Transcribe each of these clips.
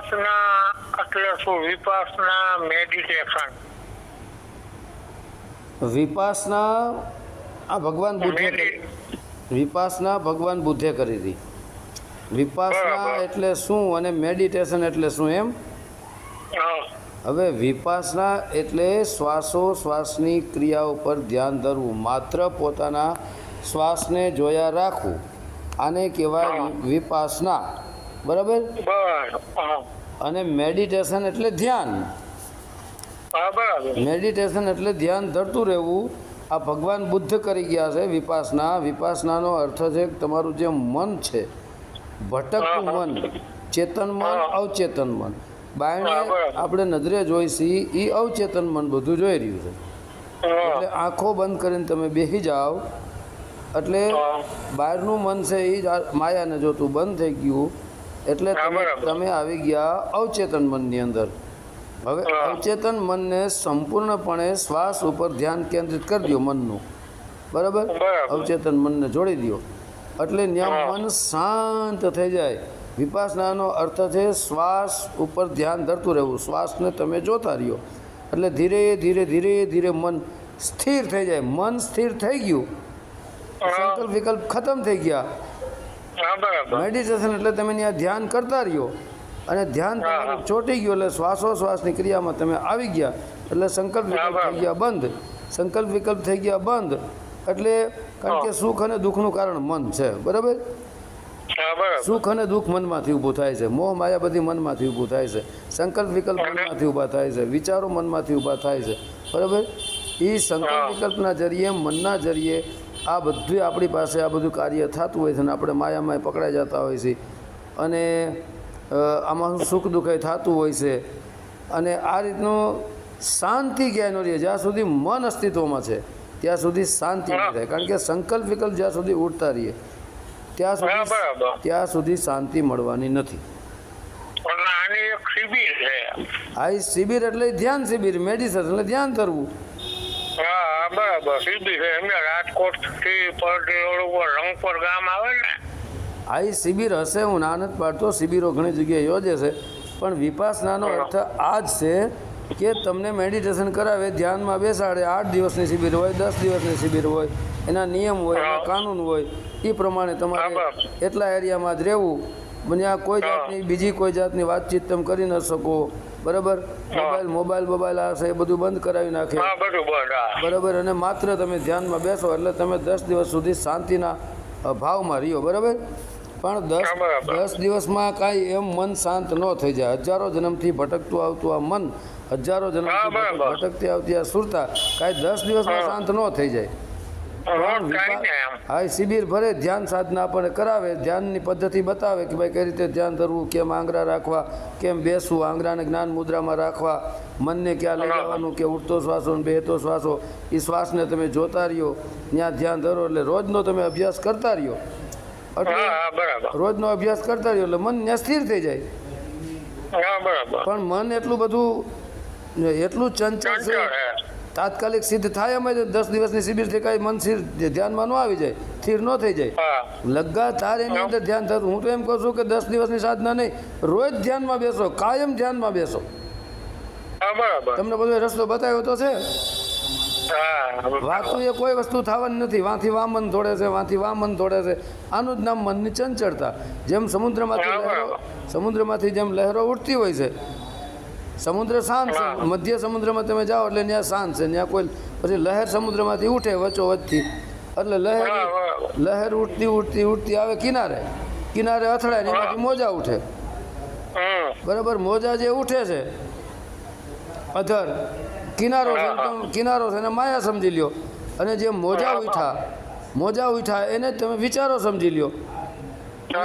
વિપાસના એટલે શું? વિપાસના મેડિટેશન વિપાસના આ ભગવાન બુદ્ધે વિપાસના ભગવાન બુદ્ધે કરી હતી. વિપાસના એટલે શું અને મેડિટેશન એટલે શું એમ? હવે વિપાસના એટલે શ્વાસો શ્વાસની ક્રિયા ઉપર ધ્યાન ધરવું. માત્ર પોતાના શ્વાસને જોયા રાખવું. આને કહેવાય. વિપાસના. બરાબર? અને મેડિટેશન એટલે ધ્યાન. મેડિટેશન એટલે ધ્યાન ધરતું રહેવું. આ ભગવાન બુદ્ધ કરી ગયા છે વિપાસના. વિપાસનાનો અર્થ છે તમારું જે મન છે ભટકતું. મન ચેતન મન અવચેતન મન. બાયણે આપણે નજરે જોઈશી એ અવચેતન મન બધું જોઈ રહ્યું છે. એટલે આંખો બંધ કરીને તમે બેસી જાઓ. એટલે. બહારનું મન છે એ જ માયાને જોતું બંધ થઈ ગયું. એટલે તમે આવી ગયા અવચેતન મનની અંદર. હવે અવચેતન મનને સંપૂર્ણપણે શ્વાસ ઉપર ધ્યાન કેન્દ્રિત કરી દો મનનું. બરાબર? બરાબર. અવચેતન મનને જોડી દો. એટલે ત્યાં મન શાંત થઈ જાય. વિપાસનાનો અર્થ છે શ્વાસ ઉપર ધ્યાન ધરતું રહેવું. શ્વાસને તમે જોતા રહ્યો. એટલે ધીરે ધીરે ધીરે ધીરે મન સ્થિર થઈ જાય. મન સ્થિર થઈ ગયું. સંકલ્પ વિકલ્પ ખતમ થઈ ગયા. મેડિટેશન એટલે તમે ત્યાં ધ્યાન કરતા રહ્યો અને ધ્યાન તમારું હા. ગયું એટલે શ્વાસોશ્વાસની ક્રિયામાં તમે આવી ગયા. એટલે સંકલ્પ વિકલ્પ થઈ ગયા બંધ. સંકલ્પ વિકલ્પ થઈ ગયા બંધ. એટલે કારણ કે સુખ અને દુઃખનું કારણ મન છે. બરાબર? સુખ અને દુઃખ મનમાંથી ઊભું થાય છે. મોહ માયા બધી મનમાંથી ઊભું થાય છે. સંકલ્પ વિકલ્પ મનમાંથી ઊભા થાય છે. વિચારો મનમાંથી ઊભા થાય છે. બરાબર? એ સંકલ્પ. વિકલ્પના જરીએ મનના જરીએ આ બધું આપણી પાસે આ બધું કાર્ય થતું હોય છે અને આપણે માયામાં પકડાઈ જતા હોય છે. અને આમાં સુખ દુઃખ થતું હોય છે. અને આ રીતનું શાંતિ ક્યાંય ન રહે જ્યાં સુધી મન અસ્તિત્વમાં છે ત્યાં સુધી શાંતિ નહીં થાય કારણ કે સંકલ્પ વિકલ્પ જ્યાં સુધી ઉડતા રહીએ ત્યાં સુધી ત્યાં સુધી શાંતિ મળવાની નથી. આ શિબિર એટલે ધ્યાન શિબિર મેડિસન એટલે ધ્યાન કરવું. બરાબર. શિબિર એમને રાજકોટ થી પરથી રોડ ઉપર રંગપર ગામ આવે ને? આ ઈ શિબિર હશે હું ના નથી પાડતો. શિબિરો ઘણી જગ્યાએ યોજે છે. પણ વિપાસનાનો અર્થ આ જ છે કે તમને મેડિટેશન કરાવે ધ્યાનમાં બેસાડે. આઠ દિવસની શિબિર હોય દસ દિવસની શિબિર હોય એના નિયમ હોય એના કાનૂન હોય એ પ્રમાણે તમારે એટલા એરિયામાં જ રહેવું. મને આ કોઈ જાતની બીજી કોઈ જાતની વાતચીત તમે કરી ન શકો. બરાબર? મોબાઈલ મોબાઈલ મોબાઈલ આ છે એ બધું બંધ કરાવી નાખે. બરાબર? અને માત્ર તમે ધ્યાનમાં બેસો એટલે તમે દસ દિવસ સુધી શાંતિના ભાવમાં રહ્યો બરાબર? પણ દસ દસ દિવસમાં કાંઈ એમ મન શાંત ન થઈ જાય. હજારો જન્મથી ભટકતું આવતું આ મન હજારો જન્મથી ભટકતી આવતી આ સુરતા કાંઈ દસ દિવસમાં શાંત ન થઈ જાય. હા શિબિર ભરે ધ્યાન સાધના આપણને કરાવે ધ્યાનની પદ્ધતિ બતાવે કે ભાઈ કઈ રીતે ધ્યાન ધરવું કેમ આંગળા રાખવા કેમ બેસવું આંગળાને જ્ઞાન મુદ્રામાં રાખવા મનને ક્યાં લઈ જવાનું કે ઉઠતો શ્વાસો ને બેહતો શ્વાસો એ શ્વાસને તમે જોતા રહ્યો ત્યાં ધ્યાન ધરો એટલે રોજનો તમે અભ્યાસ કરતા રહ્યો. એટલે રોજનો અભ્યાસ કરતા રહ્યો એટલે મન ત્યાં સ્થિર થઈ જાય. પણ મન એટલું બધું એટલું ચંચળ છે તાત્કાલિક સિદ્ધ થાય અમે દસ દિવસની શિબિરથી કાંઈ મન સ્થિર ધ્યાનમાં ન આવી જાય સ્થિર ન થઈ જાય. લગાતાર એની અંદર ધ્યાન થતું. હું તો એમ કહું છું કે દસ દિવસની સાધના નહીં રોજ ધ્યાનમાં બેસો કાયમ ધ્યાનમાં બેસો. તમને બધો રસ્તો બતાવ્યો તો છે? વાતું એ કોઈ વસ્તુ થવાની નથી. વાંથી વામન દોડે છે વાંથી વામન દોડે છે. આનું જ નામ મનની ચંચળતા. જેમ સમુદ્રમાંથી. સમુદ્રમાંથી જેમ લહેરો ઉઠતી હોય છે સમુદ્ર શાંત છે. મધ્ય સમુદ્રમાં તમે જાઓ એટલે ત્યાં શાંત છે. ત્યાં કોઈ પછી લહેર સમુદ્રમાંથી ઉઠે વચ્ચો વચ્ચથી એટલે લહેર લહેર ઉઠતી ઉઠતી ઉઠતી આવે કિનારે. કિનારે અથડાય ને એમાંથી મોજા ઉઠે. બરાબર? મોજા જે ઉઠે છે અધર કિનારો છે. કિનારો છે એને માયા સમજી લ્યો. અને જે મોજા ઉઠા મોજા ઉઠા એને તમે વિચારો સમજી લ્યો.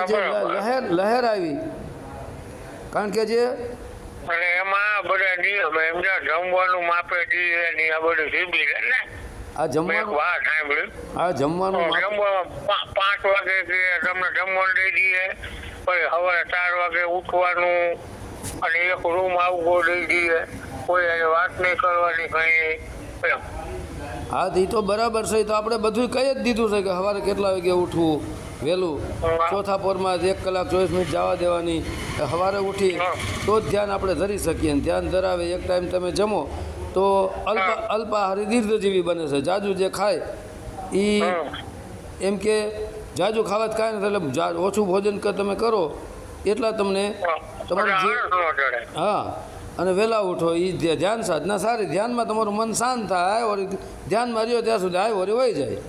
જે લહેર લહેર આવી. કારણ કે જે અને એમાં બધા નિયમ એમને જમવાનું માપે દીએ ને આ બધું શિબિર ને. આ જમવાનું? વાત સાંભળ્યું આ જમવાનું જમવામાં પાંચ વાગે કે તમને જમવાનું દઈ દઈએ પછી સવારે ચાર વાગે ઉઠવાનું અને એક રૂમ આવવો દઈ દઈએ. કોઈ એને વાત નહીં કરવાની કઈ એમ. હા એ તો બરાબર છે તો આપણે બધું કહી જ દીધું છે કે સવારે કેટલા વાગે ઉઠવું? વહેલું ચોથા પોરમાં એક કલાક ચોવીસ મિનિટ જવા દેવાની સવારે ઉઠી તો જ ધ્યાન આપણે ધરી શકીએ ને ધ્યાન ધરાવે એક ટાઈમ તમે જમો તો અલ્પ અલ્પાહારી દીર્ઘજીવી બને છે. જાજુ જે ખાય એ એમ કે જાજુ જ કાંઈ નથી એટલે ઓછું ભોજન કે તમે કરો એટલા તમને તમારું હા. અને વહેલા ઉઠો એ ધ્યાન સાધના સારી ધ્યાનમાં તમારું મન શાંત થાય વળી ધ્યાનમાં રહ્યો ત્યાં સુધી આય વળી વહી જાય.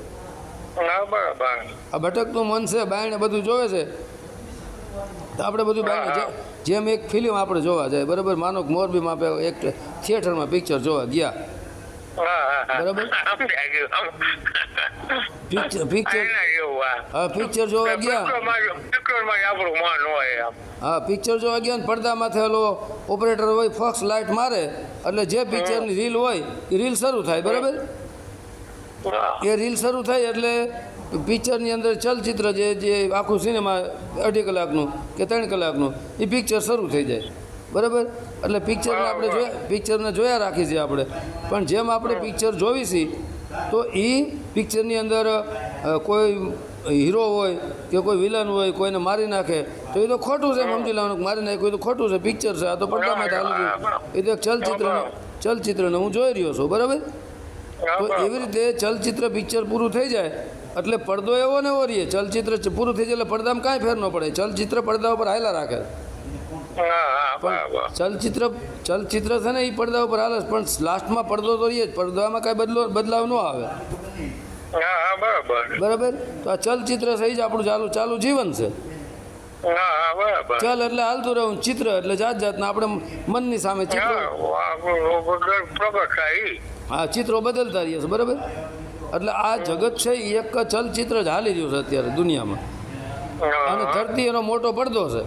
આ ભટકતું મન છે બાયણે બધું જોવે છે? તો આપણે બધું બાયણે જેમ એક ફિલ્મ આપણે જોવા જાય બરાબર? માનો કે મોરબીમાં આપણે એક થિયેટરમાં પિક્ચર જોવા ગયા. બરાબર. પિક્ચર પિક્ચર હા. પિક્ચર જોવા ગયા. હા પિક્ચર જોવા ગયા ને પડદામાંથી ઓલો ઓપરેટર હોય ફોક્સ લાઇટ મારે. એટલે જે પિક્ચરની રીલ હોય એ રીલ શરૂ થાય બરાબર? એ રીલ શરૂ થાય એટલે પિક્ચરની અંદર ચલચિત્ર જે જે આખું સિનેમા અઢી કલાકનું કે ત્રણ કલાકનું એ પિક્ચર શરૂ થઈ જાય. બરાબર? એટલે પિક્ચરને આપણે જોયા પિક્ચરને જોયા રાખી છીએ આપણે. પણ જેમ આપણે પિક્ચર જોવી છીએ તો એ પિક્ચરની અંદર કોઈ હીરો હોય કે કોઈ વિલન હોય કોઈને મારી નાખે તો એ તો ખોટું છે સમજી લેવાનું મારી નાખે તો ખોટું છે. પિક્ચર છે આ તો પડદામાં ચાલુ છે. એ તો એક ચલચિત્ર ચલચિત્રને હું જોઈ રહ્યો છું. બરાબર? તો એવી રીતે ચલચિત્ર પિક્ચર પૂરું થઈ જાય એટલે પડદો એવો ને એવો રહીએ ચલચિત્ર પૂરું થઈ જાય એટલે પડદામાં કાંઈ ફેર ન પડે ચલચિત્ર પડદા ઉપર હાયલા રાખે હા ચલચિત્ર ચલચિત્ર છે ને એ પડદા ઉપર હાલે પણ લાસ્ટમાં પડદો તો રહીએ જ પડદામાં કાંઈ બદલો બદલાવ ન આવે બરાબર તો આ ચલચિત્ર સહી જ આપણું ચાલુ ચાલુ જીવન છે ચલ એટલે હાલતું રહું ચિત્ર એટલે જાત જાતના આપણે મનની સામે ચિત્રો હા ચિત્રો બદલતા રહીએ છે બરાબર? એટલે આ જગત છે એ એક ચલચિત્ર જ હાલી રહ્યું છે અત્યારે દુનિયામાં. અને ધરતી એનો મોટો પડદો છે.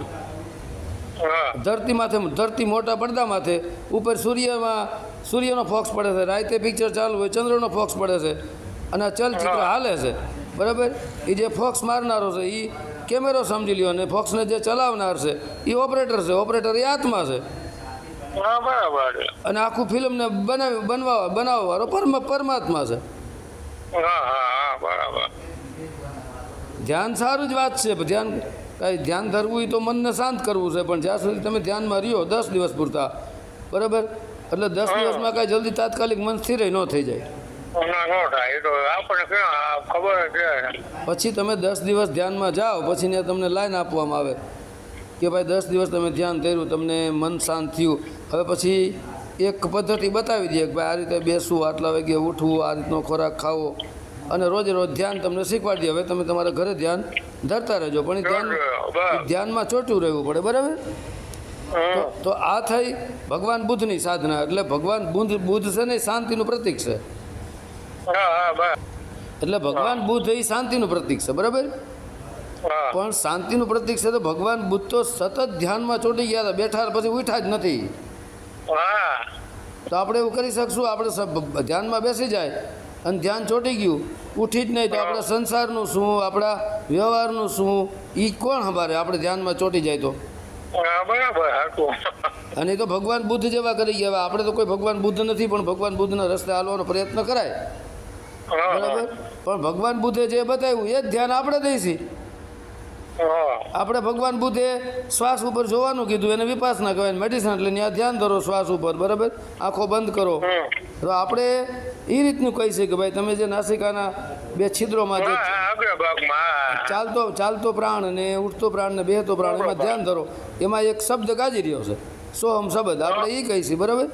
ધરતી માથે ધરતી મોટા પડદા માથે ઉપર સૂર્યમાં સૂર્યનો ફોક્સ પડે છે રાતે પિક્ચર ચાલુ હોય ચંદ્રનો ફોક્સ પડે છે. અને આ ચલચિત્ર હાલે છે બરાબર? એ જે ફોક્સ મારનારો છે એ કેમેરો સમજી લ્યો અને ફોક્સને જે ચલાવનાર છે એ ઓપરેટર છે ઓપરેટર એ આત્મા છે. હા બરાબર. અને આખું ફિલ્મને બનાવી બનવા બનાવવાવાળો પરમ પરમાત્મા છે. હા હા હા બરાબર. ધ્યાન સારું જ વાત છે ધ્યાન કાંઈ ધ્યાન ધરવું એ તો મનને શાંત કરવું છે પણ જ્યાં સુધી તમે ધ્યાનમાં રહ્યો દસ દિવસ પૂરતા. બરાબર? એટલે દસ દિવસમાં કાંઈ જલ્દી તાત્કાલિક મન સ્થિર ન થઈ જાય. પછી તમે દસ દિવસ ધ્યાનમાં જાઓ પછી ને તમને લાઈન આપવામાં આવે કે ભાઈ દસ દિવસ તમે ધ્યાન કર્યું તમને મન શાંત થયું. હવે પછી એક પદ્ધતિ બતાવી દઈએ કે ભાઈ આ રીતે બેસવું આટલા વાગે ઉઠવું આ રીતનો ખોરાક ખાવો. અને રોજે રોજ ધ્યાન તમને શીખવાડી દે હવે તમે તમારા ઘરે ધ્યાન ધરતા રહેજો પણ ધ્યાન ધ્યાનમાં ચોટ્યું રહેવું પડે બરાબર? તો આ થઈ ભગવાન બુદ્ધની સાધના એટલે ભગવાન બુદ્ધ બુદ્ધ છે ને શાંતિનું પ્રતીક છે. એટલે ભગવાન બુદ્ધ એ શાંતિનું પ્રતીક છે બરાબર? પણ શાંતિનું પ્રતીક છે તો ભગવાન બુદ્ધ તો સતત ધ્યાનમાં ચોંટી ગયા હતા બેઠા પછી ઉઠ્યા જ નથી. હા. તો આપણે એવું કરી શકશું આપણે ધ્યાનમાં બેસી જાય અને ધ્યાન ચોંટી ગયું. ઉઠી જ નહીં તો આપણા સંસારનું શું આપણા વ્યવહારનું શું એ કોણ સંભાળે? આપણે ધ્યાનમાં ચોંટી જાય તો. બરાબર અને તો ભગવાન બુદ્ધ જેવા કરી ગયા. હવે આપણે તો કોઈ ભગવાન બુદ્ધ નથી પણ ભગવાન બુદ્ધના રસ્તે હાલવાનો પ્રયત્ન કરાય. બરાબર? પણ ભગવાન બુદ્ધે જે બતાવ્યું એ જ ધ્યાન આપણે દઈશી. આપણે ભગવાન બુદ્ધે શ્વાસ ઉપર જોવાનું કીધું એને વિપાસના કહેવાય મેડિસિન એટલે ત્યાં ધ્યાન ધરો શ્વાસ ઉપર બરાબર? આંખો બંધ કરો. તો આપણે એ રીતનું કહી શકીએ કે ભાઈ તમે જે નાસિકાના બે છિદ્રોમાં જે ચાલતો ચાલતો પ્રાણ અને ઉઠતો પ્રાણ ને બેહતો પ્રાણ એમાં ધ્યાન ધરો. એમાં એક શબ્દ ગાજી રહ્યો છે. સોહમ શબ્દ. આપણે એ કહીશું બરાબર?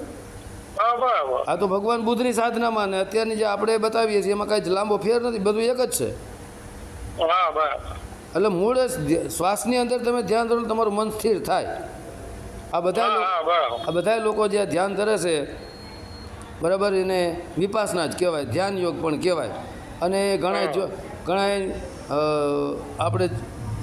બરાબર. આ તો ભગવાન બુદ્ધની સાધનામાં ને અત્યારની જે આપણે બતાવીએ છીએ એમાં કાંઈ જ લાંબો ફેર નથી. બધું એક જ છે. એટલે મૂળ શ્વાસની અંદર તમે ધ્યાન ધરો તમારું મન સ્થિર થાય. આ બધા આ બધા લોકો જે ધ્યાન ધરે છે બરાબર એને વિપાસના જ કહેવાય ધ્યાન યોગ પણ કહેવાય. અને ઘણા જો ઘણા આપણે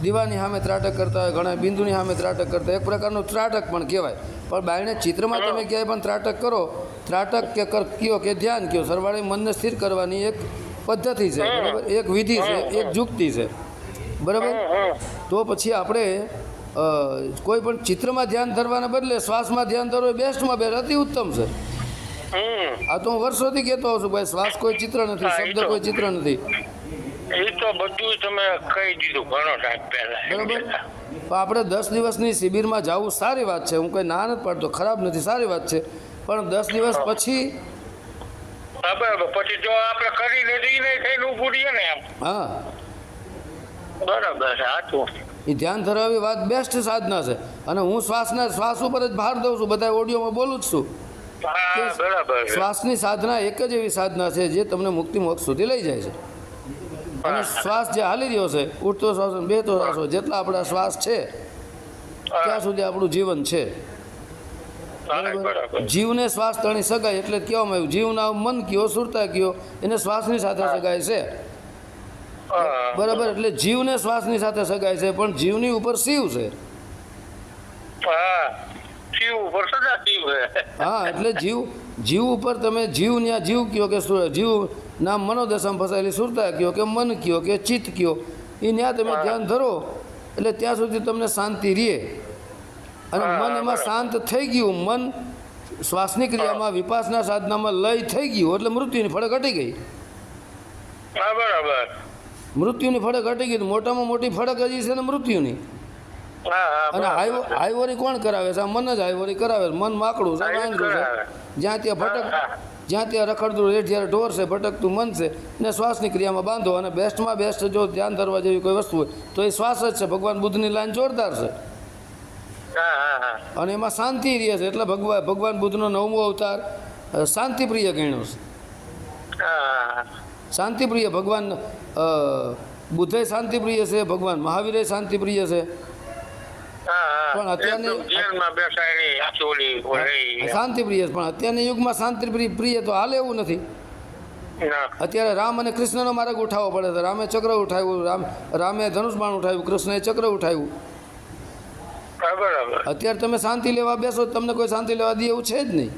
દીવાની સામે ત્રાટક કરતા હોય ઘણા બિંદુની સામે ત્રાટક કરતા હોય એક પ્રકારનું ત્રાટક પણ કહેવાય. પણ બાયણે ચિત્રમાં તમે ક્યાંય પણ ત્રાટક કરો ત્રાટક કે કર કયો કે ધ્યાન કયો સરવાળે મનને સ્થિર કરવાની એક પદ્ધતિ છે બરાબર? એક વિધિ છે એક જુક્તિ છે. બરાબર? તો પછી આપણે કોઈ પણ ચિત્રમાં ધ્યાન ધરવાના બદલે શ્વાસમાં ધ્યાન ધરવું એ બેસ્ટમાં બેસ્ટ અતિ ઉત્તમ છે. આ તો હું વર્ષોથી કહેતો હોઉં છું ભાઈ શ્વાસ કોઈ ચિત્ર નથી શબ્દ કોઈ ચિત્ર નથી. એ તો બધું તમે કહી દીધું ઘણો ટાઈમ પહેલા બરાબર? પણ આપણે દસ દિવસની શિબિરમાં જવું સારી વાત છે હું કંઈ ના નથી પાડતો ખરાબ નથી સારી વાત છે પણ દસ દિવસ પછી પછી જો આપણે તો રહીએ ને હા. બરાબર સાચું એ ધ્યાન ધરાવવી વાત બેસ્ટ સાધના છે. અને હું શ્વાસના શ્વાસ ઉપર જ ભાર દઉં છું બધા ઓડિયોમાં બોલું જ છું. શ્વાસની સાધના એક જ એવી સાધના છે જે તમને મુક્તિ મોક્ષ સુધી લઈ જાય છે. અને શ્વાસ જે હાલી રહ્યો છે ઉઠતો શ્વાસ બેહતો શ્વાસ જેટલા આપણા શ્વાસ છે ત્યાં સુધી આપણું જીવન છે. જીવને શ્વાસ તણી સગાય એટલે કહેવામાં આવ્યું જીવના મન કયો સુરતા કયો એને શ્વાસની સાથે સગાય છે. બરાબર એટલે જીવને શ્વાસની સાથે સગાય છે પણ જીવની ઉપર શિવ છે. હા એટલે જીવ જીવ ઉપર તમે જીવ ન્યા જીવ કયો કે જીવ નામ મનોદશામાં ફસાયેલી સુરતા કયો કે મન કયો કે ચિત્ત કયો એ ન્યા તમે ધ્યાન ધરો એટલે ત્યાં સુધી તમને શાંતિ રહે. અને મન એમાં શાંત થઈ ગયું મન શ્વાસની ક્રિયામાં વિપાસના સાધનામાં લય થઈ ગયું એટલે મૃત્યુની ફળક ઘટી ગઈ. બરાબર. મૃત્યુની ફળક હટી ગઈ મોટામાં મોટી ફળક હજી છે ને મૃત્યુની. અને આઈવરી કોણ કરાવે છે? મન જ આઈવરી કરાવે છે. મન માકડું છે જ્યાં ત્યાં ભટક. જ્યાં ત્યાં રખડતું રેટ જ્યારે ઢોર છે ભટકતું મન છે ને શ્વાસની ક્રિયામાં બાંધો અને બેસ્ટમાં બેસ્ટ જો ધ્યાન ધરવા જેવી કોઈ વસ્તુ હોય તો એ શ્વાસ જ છે. ભગવાન બુદ્ધની લાઈન જોરદાર છે. અને એમાં શાંતિ રહે છે. એટલે ભગવાન ભગવાન બુદ્ધનો નવમો અવતાર શાંતિપ્રિય ગણ્યો છે. શાંતિપ્રિય ભગવાન બુદ્ધે શાંતિપ્રિય છે ભગવાન મહાવીરે શાંતિપ્રિય છે. પણ અત્યારની- શાંતિપ્રિય પણ અત્યારના યુગમાં શાંતિપ્રિય પ્રિય તો હાલ એવું નથી. અત્યારે રામ અને કૃષ્ણનો માર્ગ ઉઠાવવો પડે છે. રામે ચક્ર ઉઠાવ્યું રામ રામે ધનુષ બાણ ઉઠાવ્યું કૃષ્ણએ ચક્ર ઉઠાવ્યું. અત્યારે તમે શાંતિ લેવા બેસો તમને કોઈ શાંતિ લેવા દે એવું છે જ નહીં.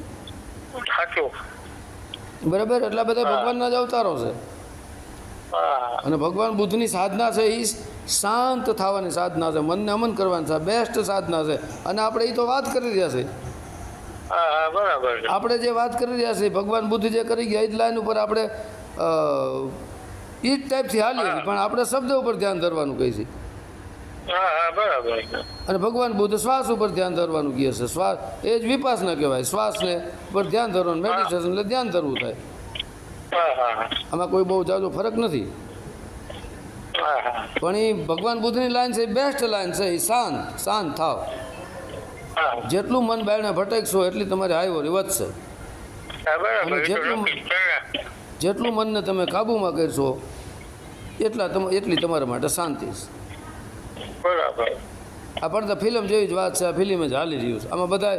બરાબર? એટલા બધા ભગવાનના જ અવતારો છે. હા. અને ભગવાન બુદ્ધની સાધના છે એ શાંત થવાની સાધના છે મનને અમન કરવાની છે બેસ્ટ સાધના છે. અને આપણે એ તો વાત કરી રહ્યા છે. આપણે જે વાત કરી રહ્યા છીએ ભગવાન બુદ્ધ જે કરી ગયા એ જ લાઈન ઉપર આપણે એ જ ટાઈપથી હાલીએ છીએ પણ આપણે શબ્દ ઉપર ધ્યાન ધરવાનું કહીએ છે હા હા બરાબર છે. અને ભગવાન બુદ્ધ શ્વાસ ઉપર ધ્યાન ધરવાનું કહે છે. શ્વાસ એ જ વિપાસના કહેવાય. શ્વાસને ઉપર ધ્યાન ધરવાનું મેડિટેશન એટલે ધ્યાન ધરવું થાય. આમાં કોઈ બહુ જાજો ફરક નથી. પણ એ ભગવાન બુદ્ધની લાઈન છે એ બેસ્ટ લાઈન છે એ શાંત શાંત થાવ. જેટલું મન બાયણે ભટકશો એટલી તમારી હાઈવરી વધશે. જેટલું-. જેટલું મનને તમે કાબૂમાં કરશો એટલા તમ એટલી તમારા માટે શાંતિ છે. બરાબર પણ તો ફિલ્મ જેવી જ વાત છે ફિલ્મ જ હાલી રહ્યું છે. આમાં બધા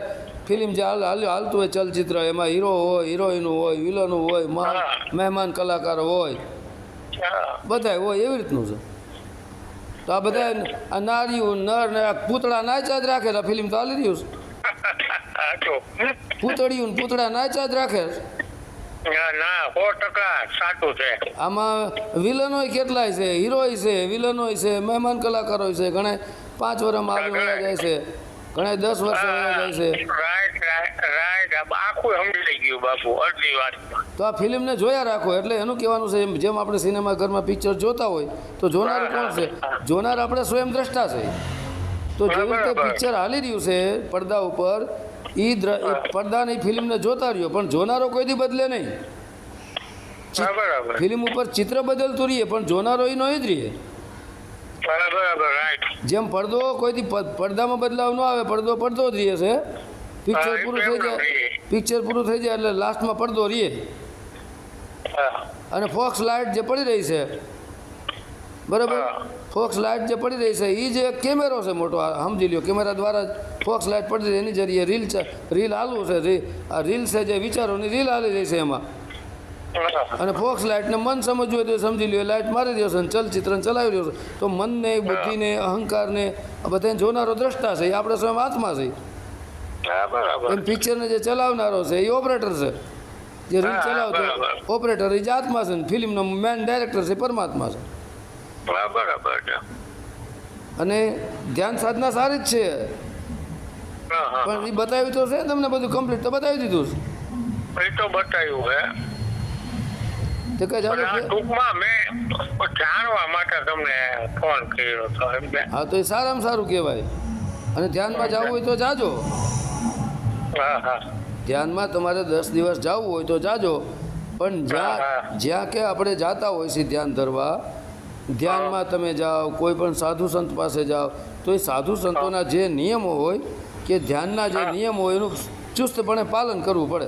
ફિલ્મ જે હાલ હાલ હાલતું હોય ચલચિત્ર એમાં હીરો હોય હિરોઈન હોય વિલન હોય મહેમાન કલાકારો હોય. બધા બધાય હોય એવી રીતનું છે. તો આ બધા આ નારીઓ નર ને પૂતળા નાચા જ રાખે આ ફિલ્મ તો હાલી રહ્યું છે. પૂતળીઓ પૂતળા નાચા જ રાખે. ના ના સો ટકા સાચું છે. આમાં વિલનો કેટલાય છે? હીરોય છે વિલનો છે મહેમાન કલાકારો છે ઘણા પાંચ વર્ષમાં આગળ વયા જાય છે ઘણા દસ વર્ષ વયા જાય છે. તો આ ફિલ્મને જોયા રાખો એટલે એનું કહેવાનું છે જેમ આપણે સિનેમા ઘરમાં પિક્ચર જોતા હોય તો જોનાર કોણ છે? જોનાર આપણે સ્વયં દ્રષ્ટા છે. તો જેવી રીતે પિક્ચર હાલી રહ્યું છે પડદા ઉપર એ પડદાની ફિલ્મને જોતા રહ્યો પણ જોનારો કોઈથી બદલે નહીં. ફિલ્મ ઉપર ચિત્ર બદલતું રહીએ પણ જોનારો એ નો જ રહીએ. જેમ પડદો કોઈથી પડદામાં બદલાવ ન આવે પડદો પડદો જ રહીએ છે. પિક્ચર પૂરું થઈ જાય પિક્ચર પૂરું થઈ જાય એટલે લાસ્ટમાં પડદો રહીએ. અને ફોક્સ લાઇટ જે પડી રહી છે બરાબર. ફોક્સ લાઇટ જે પડી રહી છે એ જે કેમેરો છે મોટો સમજી લ્યો કેમેરા દ્વારા ફોક્સ લાઇટ પડી રહી એની જરીએ રીલ છે રીલ હાલવું છે આ રીલ છે જે વિચારોની રીલ હાલી રહી છે એમાં. અને ફોક્સ લાઇટને મન સમજવું હોય તો સમજી લ્યો લાઇટ મારી રહ્યો છે અને ચલચિત્રને ચલાવી રહ્યો છે. તો મનને બુદ્ધિને અહંકારને આ બધાને જોનારો દ્રષ્ટા છે એ આપણે સ્વયં આત્મા છે. એમ પિક્ચરને જે ચલાવનારો છે એ ઓપરેટર છે. જે રીલ ચલાવતો ઓપરેટર એ જ આત્મા છે ને ફિલ્મનો મેન ડાયરેક્ટર છે પરમાત્મા છે. બરાબર છે અને ધ્યાન સાધના સારી જ છે. પણ એ બતાવ્યું તો છે તમને બધું કમ્પ્લીટ તો બતાવી દીધું છે. એ તો બતાવ્યું હે તે કઈ જાણો છે? ટૂંકમાં મેં જાણવા માટે તમને ફોન કર્યો હા તો એ સારામાં સારું કહેવાય. અને ધ્યાનમાં જવું હોય તો જાજો. હા હા. ધ્યાનમાં તમારે દસ દિવસ જવું હોય તો જાજો. પણ જ્યાં જ્યાં કે આપણે જાતા હોય છે ધ્યાન ધરવા ધ્યાનમાં તમે જાઓ કોઈ પણ સાધુ સંત પાસે જાઓ તો એ સાધુ સંતોના જે નિયમો હોય કે ધ્યાનના જે. નિયમો હોય એનું ચુસ્તપણે પાલન કરવું પડે.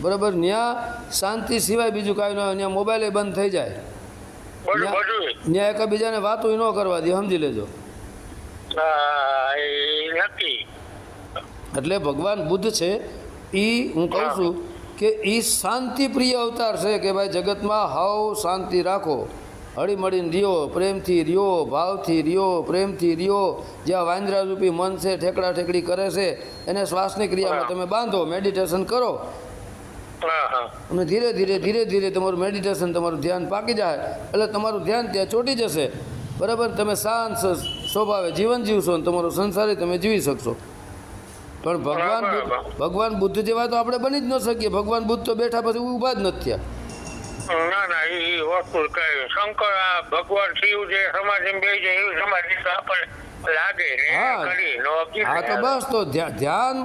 બરાબર? ત્યાં શાંતિ સિવાય બીજું કાંઈ ન હોય. ત્યાં મોબાઈલે બંધ થઈ જાય. ન્યા- ત્યાં એકબીજાને વાતો ન કરવા દે સમજી લેજો. એટલે ભગવાન બુદ્ધ છે. એ હું કહું છું કે એ શાંતિ પ્રિય અવતાર છે કે ભાઈ જગતમાં હાવ શાંતિ રાખો. હળીમળીને રહ્યો પ્રેમથી રહ્યો ભાવથી રહ્યો પ્રેમથી રહ્યો. જ્યાં વાંદરા રૂપી મન છે ઠેકડા ઠેકડી કરે છે એને શ્વાસની ક્રિયામાં તમે બાંધો મેડિટેશન કરો. અને ધીરે ધીરે ધીરે ધીરે તમારું મેડિટેશન તમારું ધ્યાન પાકી જાય. એટલે તમારું ધ્યાન ત્યાં ચોટી જશે. બરાબર? તમે શાંત સ્વભાવે જીવન જીવશો અને તમારો સંસારી તમે જીવી શકશો. પણ ભગવાન ભગવાન બુદ્ધ જેવા તો આપણે બની જ ન શકીએ. ભગવાન બુદ્ધ તો બેઠા પછી ઊભા જ નથી. થયા ના ના એ એ વસ્તુ શંકર આ ભગવાન શિવ જે સમાધિ બે છે એવી સમાજ આપણે લાગે હા. કરી નો હા તો બસ તો ધ્યાન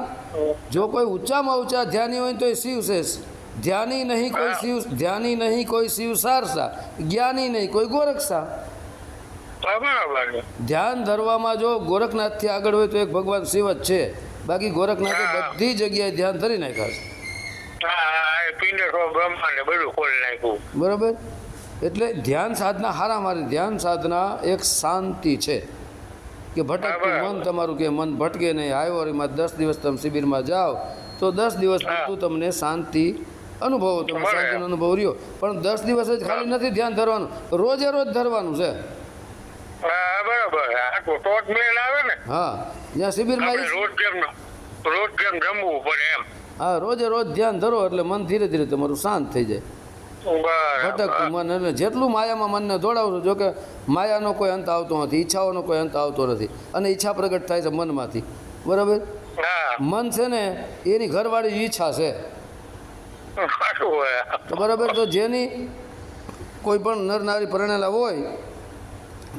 જો કોઈ ઊંચામાં ઊંચા ધ્યાની હોય તો એ શિવ છે. ધ્યાની નહીં કોઈ શિવ ધ્યાની નહીં કોઈ શિવ સારસા જ્ઞાની નહીં કોઈ ગોરક્ષા ધ્યાન ધરવામાં જો ગોરખનાથથી આગળ હોય તો એક ભગવાન શિવ જ છે. બાકી ગોરખનાથે. બધી જગ્યાએ ધ્યાન ધરી નાખ્યા છે. બરાબર? એટલે ધ્યાન સાધના હારા મારી ધ્યાન સાધના એક શાંતિ છે. કે ભટકતું મન તમારું કે મન ભટકે નહીં હાઈવરીમાં દસ દિવસ તમે શિબિરમાં જાઓ તો દસ દિવસ. પૂરતું તમને શાંતિ અનુભવો તમે. શાંતિનો અનુભવ રહ્યો. પણ દસ દિવસ જ ખાલી નથી ધ્યાન ધરવાનું રોજે રોજ ધરવાનું છે. બરાબર આ તો તો જ મેળ આવે ને હા જ્યાં શિબિરમાં રોજ જેમ રોજ જેમ જમવું પડે એમ. હા રોજે રોજ ધ્યાન ધરો એટલે મન ધીરે ધીરે તમારું શાંત થઈ જાય. ભટકતું મન એટલે જેટલું માયામાં મનને દોડાવું જો કે માયાનો કોઈ અંત આવતો નથી ઈચ્છાઓનો કોઈ અંત આવતો નથી અને ઈચ્છા પ્રગટ થાય છે મનમાંથી. બરાબર? મન છે ને એની ઘરવાળી ઈચ્છા છે. તો બરાબર તો જેની કોઈ પણ નર નારી પરણેલા હોય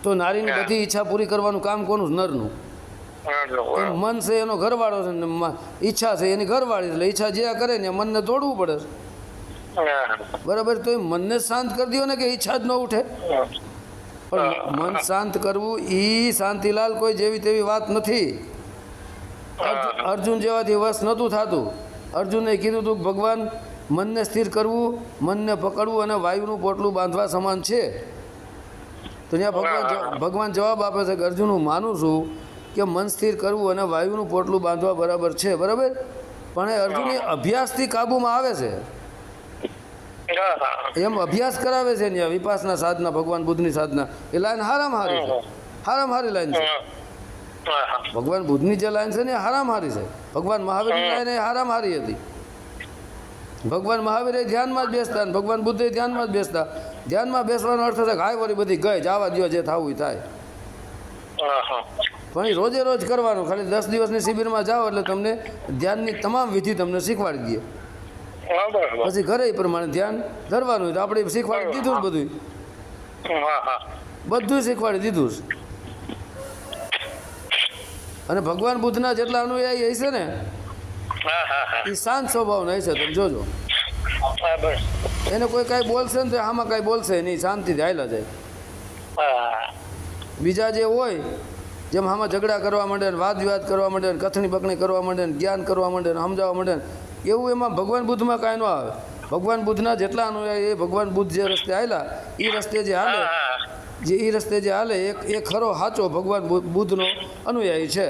તો નારીની બધી ઈચ્છા પૂરી કરવાનું કામ કોનું? નરનું. મન છે એનો ઘરવાળો છે ને ઈચ્છા છે એની ઘરવાળી એટલે ઈચ્છા જે કરે ને મનને તોડવું પડે બરાબર? તો એ મનને શાંત કરી દો ને કે ઈચ્છા જ ન ઉઠે. પણ મન શાંત કરવું એ શાંતિલાલ કોઈ જેવી તેવી વાત નથી. અર્જુન જેવાથી વશ નહોતું થતું. અર્જુને કીધું હતું કે ભગવાન મનને સ્થિર કરવું મનને પકડવું અને વાયુનું પોટલું બાંધવા સમાન છે. તો ત્યાં ભગવાન ભગવાન જવાબ આપે છે કે અર્જુન હું માનું છું કે મન સ્થિર કરવું અને વાયુનું પોટલું બાંધવા બરાબર છે બરાબર? પણ એ અર્જુન એ અભ્યાસથી કાબુમાં આવે છે. એમ અભ્યાસ કરાવે છે ને વિપાસના સાધના ભગવાન બુદ્ધની સાધના. એ લાઈન હારામ હારી છે હારામ હારી લાઈન છે. ભગવાન બુદ્ધની જે લાઈન છે ને હારામ હારી છે. ભગવાન મહાવીરની લાઈન એ હારામ હારી હતી. ભગવાન મહાવીરે ધ્યાનમાં જ બેસતા ભગવાન બુદ્ધે ધ્યાનમાં જ બેસતા ધ્યાનમાં બેસવાનો અર્થ કે હાય વળી બધી ગઈ જવા દો જે થવું થાય. પણ એ રોજે રોજ કરવાનું ખાલી દસ દિવસની શિબિરમાં જાઓ એટલે તમને ધ્યાનની તમામ વિધિ તમને શીખવાડી દે પછી ઘરે એ પ્રમાણે ધ્યાન ધરવાનું તો આપણે શીખવાડી દીધું જ બધું. બધું શીખવાડી દીધું છે અને ભગવાન બુદ્ધના જેટલા અનુયાયી હશે ને. એ શાંત સ્વભાવ નહીં છે તમે જોજો. એને કોઈ કાંઈ બોલશે ને તો આમાં કાંઈ બોલશે નહીં શાંતિથી હાલ્યા જાય. બીજા જે હોય જેમ આમાં ઝઘડા કરવા માંડે ને વાદ વિવાદ કરવા માંડે ને કથણી બકણી કરવા માંડે ને જ્ઞાન કરવા માંડે ને સમજાવવા માંડે ને એવું એમાં ભગવાન બુદ્ધમાં કાંઈ ન આવે. ભગવાન બુદ્ધના જેટલા અનુયાયી એ ભગવાન બુદ્ધ જે રસ્તે આવેલા એ રસ્તે જે હાલે. જે એ રસ્તે જે હાલે એક એ ખરો સાચો ભગવાન બુદ્ધનો અનુયાયી છે.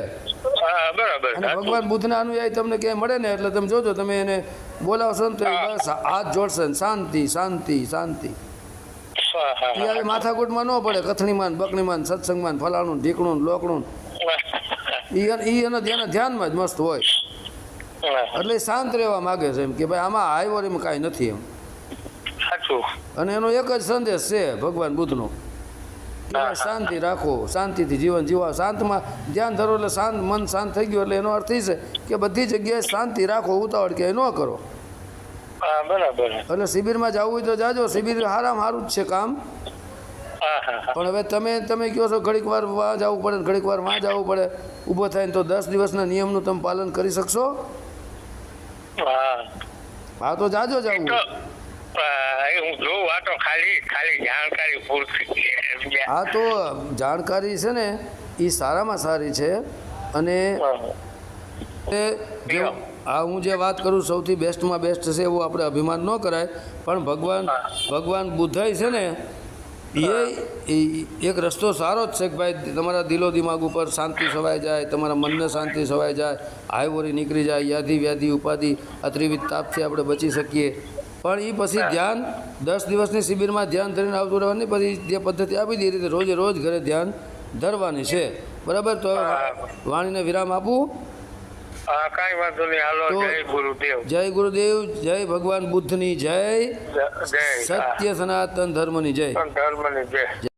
બરાબર. અને ભગવાન બુદ્ધના અનુયાયી તમને ક્યાંય મળે ને એટલે તમે જોજો તમે એને બોલાવશો ને તો બસ હાથ જોડશે ને. શાંતિ શાંતિ શાંતિ. હા, હા, એ આવી માથાકૂટમાં ન પડે કથણીમાં બકણીમાં સત્સંગમાં ફલાણું ઢીકણું લોકણું. એ એના ધ્યાનમાં જ મસ્ત હોય. એટલે શાંત રહેવા માગે છે એમ કે ભાઈ આમાં હાઈવરીમાં કાંઈ નથી એમ. અને એનો એક જ સંદેશ છે ભગવાન બુદ્ધનો. શાંતિ રાખો શાંતિથી જીવન જીવા. શાંતમાં ધ્યાન ધરો એટલે શાંત મન શાંત થઈ ગયું એટલે એનો અર્થ એ છે કે બધી જગ્યાએ શાંતિ રાખો ઉતાવળ કે ન કરો. બરાબર. એટલે શિબિરમાં જવું હોય તો જાજો. શિબિર હારામ સારું જ છે કામ. પણ હવે તમે તમે કહો છો ઘડીક વાર વાં જવું પડે ઘડીક વાર વાં જવું પડે. ઊભો થાય તો દસ દિવસના નિયમનું તમે પાલન કરી શકશો? હા. હા તો જાજો જવું. તો હું જોઉં આ તો ખાલી ખાલી જાણકારી પૂરતી છે તો જાણકારી છે ને એ સારામાં સારી છે. અને આ હું જે વાત કરું સૌથી બેસ્ટમાં બેસ્ટ છે એવું આપણે અભિમાન ન કરાય પણ ભગવાન ભગવાન બુદ્ધાય છે ને એ એ એક રસ્તો સારો જ છે કે ભાઈ તમારા દિલો દિમાગ ઉપર શાંતિ સવાઈ જાય તમારા મનને શાંતિ સવાઈ જાય આયવોરી નીકળી જાય યાદી વ્યાધિ ઉપાધિ આ ત્રિવિધ તાપથી આપણે બચી શકીએ. પણ એ પછી ધ્યાન દસ દિવસની શિબિરમાં ધ્યાન ધરીને આવતું રહેવાની પછી જે પદ્ધતિ આપી દે એ રીતે રોજે રોજ ઘરે ધ્યાન ધરવાની છે. બરાબર? તો વાણીને વિરામ આપું. જય ગુરુદેવ. જય ભગવાન બુદ્ધની જય. સત્ય સનાતન ધર્મની જય. ધર્મની જય.